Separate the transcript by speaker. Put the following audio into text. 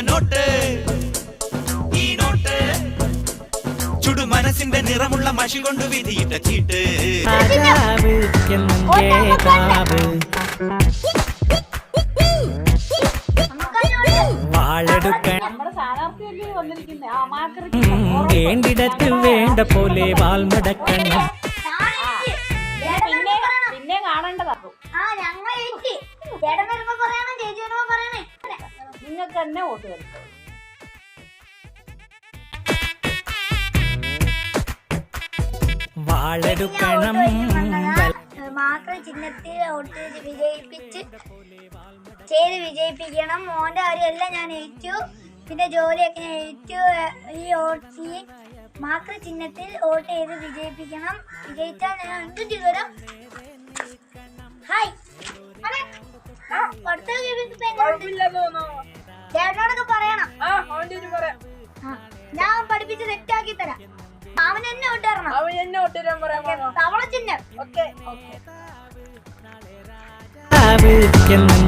Speaker 1: സമയത്ത് നോട്ട് ഈ നോട്ട് ചുടു മനസ്സിന്റെ നിറമുള്ള മഷി കൊണ്ട് വിധിയിട്ട ചീട്ട്.
Speaker 2: വേണ്ടിടത്ത് വേണ്ട പോലെ വാൾമടക്കണം
Speaker 3: പിന്നെ പിന്നെ കാണേണ്ടതാക്കും നിങ്ങൾക്ക് തന്നെ വോട്ട് തരും
Speaker 2: വാളെടുക്കണം
Speaker 4: ചിഹ്നത്തിൽ വോട്ട് വിജയിപ്പിച്ച് ചെയ്ത് വിജയിപ്പിക്കണം. മോന്റെ കാര്യമെല്ലാം ഞാൻ ഏറ്റു. പിന്നെ ജോലിയൊക്കെ ഞാൻ ഏറ്റു. ഈ വോട്ട് ഈ മാക്ര ചിഹ്നത്തിൽ വോട്ട് ചെയ്ത് വിജയിപ്പിക്കണം. വിജയിച്ചാൽ ഞാൻ എന്തും ചെയ്തു ഹായ്. ചേട്ടനോടൊക്കെ പറയണം. ആ, ഞാൻ പഠിപ്പിച്ച് തെറ്റാക്കി തരാം. അവൻ എന്നെ
Speaker 3: അവൻ എന്നെ ഒട്ടുതരാൻ
Speaker 4: തവള ചിഹ്നം.
Speaker 3: ഓക്കെ